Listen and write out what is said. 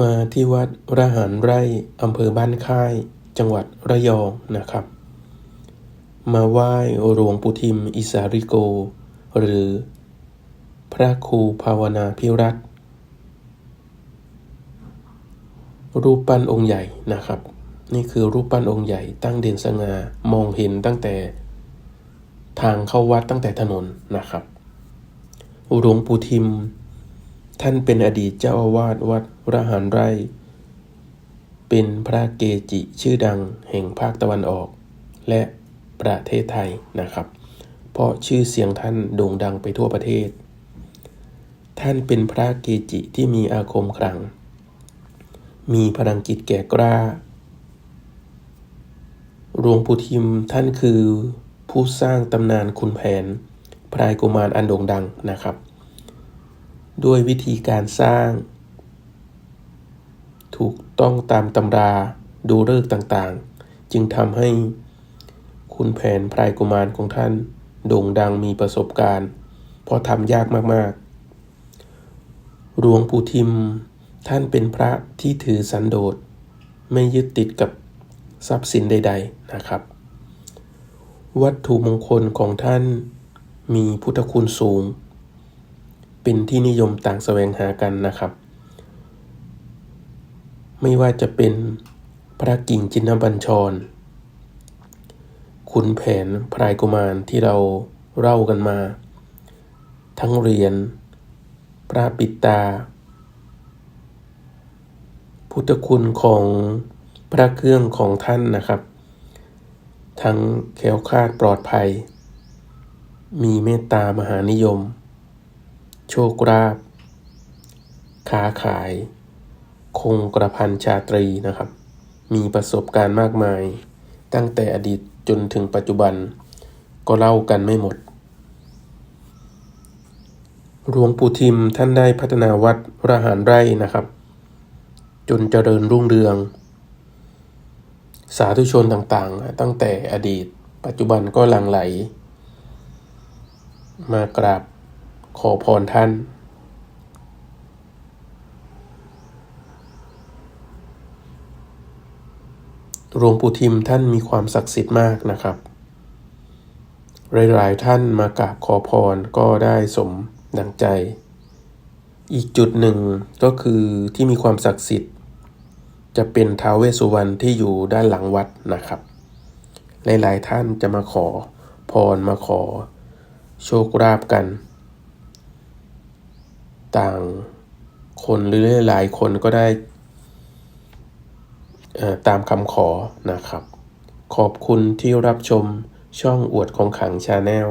มาที่วัดระหารไร่อำเภอบ้านค่าย จังหวัดระยองนะครับ มาไหว้หลวงปู่ทิมอิสาริโก หรือ พระครูภาวนาพิรัตรูปปั้นองค์ใหญ่นะครับ นี่คือรูปปั้นองค์ใหญ่ตั้งเด่นสง่ามองเห็นตั้งแต่ทางเข้าวัดตั้งแต่ถนนนะครับหลวงปู่ทิม ท่านเป็นอดีตเจ้าอาวาสวัดระหารไร่ เป็นพระเกจิชื่อดังแห่งภาคตะวันออก และประเทศไทยนะครับ เพราะชื่อเสียงท่านโด่งดังไปทั่วประเทศ ท่านเป็นพระเกจิที่มีอาคมขลัง มีพลังจิตแก่กล้าหลวงปู่ทิมท่านคือผู้สร้างตำนานคุณแผน พรายกุมารอันโด่งดังนะครับ ด้วยวิธีการสร้าง ถูกต้องตามตำราดูเลิกต่างๆ จึงทำให้คุณแผนพรายกุมารของท่าน โด่งดังมีประสบการณ์ เพราะทำยากมากๆหลวงปู่ทิมท่านเป็นพระที่ถือสันโดษไม่ยึดติดกับทรัพย์สินใด ๆนะครับ วัตถุมงคลของท่านมีพุทธคุณสูง เป็นที่นิยมต่างแสวงหากันนะครับ ไม่ว่าจะเป็นพระกิ่งจินบัญชรขุนแผนพรายกุมารที่เราเล่ากันมา ทั้งเหรียญพระปิตา พุทธคุณของพระเครื่องของท่านนะครับ ทั้งแคล้วคาดปลอดภัย มีเมตตามหานิยม โชคลาภค้าขาย คงกระพันชาตรีนะครับ มีประสบการณ์มากมาย ตั้งแต่อดีตจนถึงปัจจุบัน ก็เล่ากันไม่หมดหลวงปู่ทิมท่านได้พัฒนาวัดระหารไร่นะครับ จนเจริญรุ่งเรือง สาธุชนต่างๆ ตั้งแต่อดีต ปัจจุบันก็หลั่งไหล มากราบ ขอพรท่าน หลวงปู่ทิมท่านมีความศักดิ์สิทธิ์มากนะครับ หลายๆท่านมากราบขอพรก็ได้สมดังใจ อีกจุดหนึ่งก็คือที่มีความศักดิ์สิทธิ์ จะเป็นท้าวเวสสุวรรณที่อยู่ด้านหลังวัดนะครับหลายๆท่านจะมาขอพรมาขอ โชคลาภกัน ต่างคนหรือหลายคนก็ได้ตามคำขอนะครับ ขอบคุณที่รับชมช่องอวดของขังชาแนล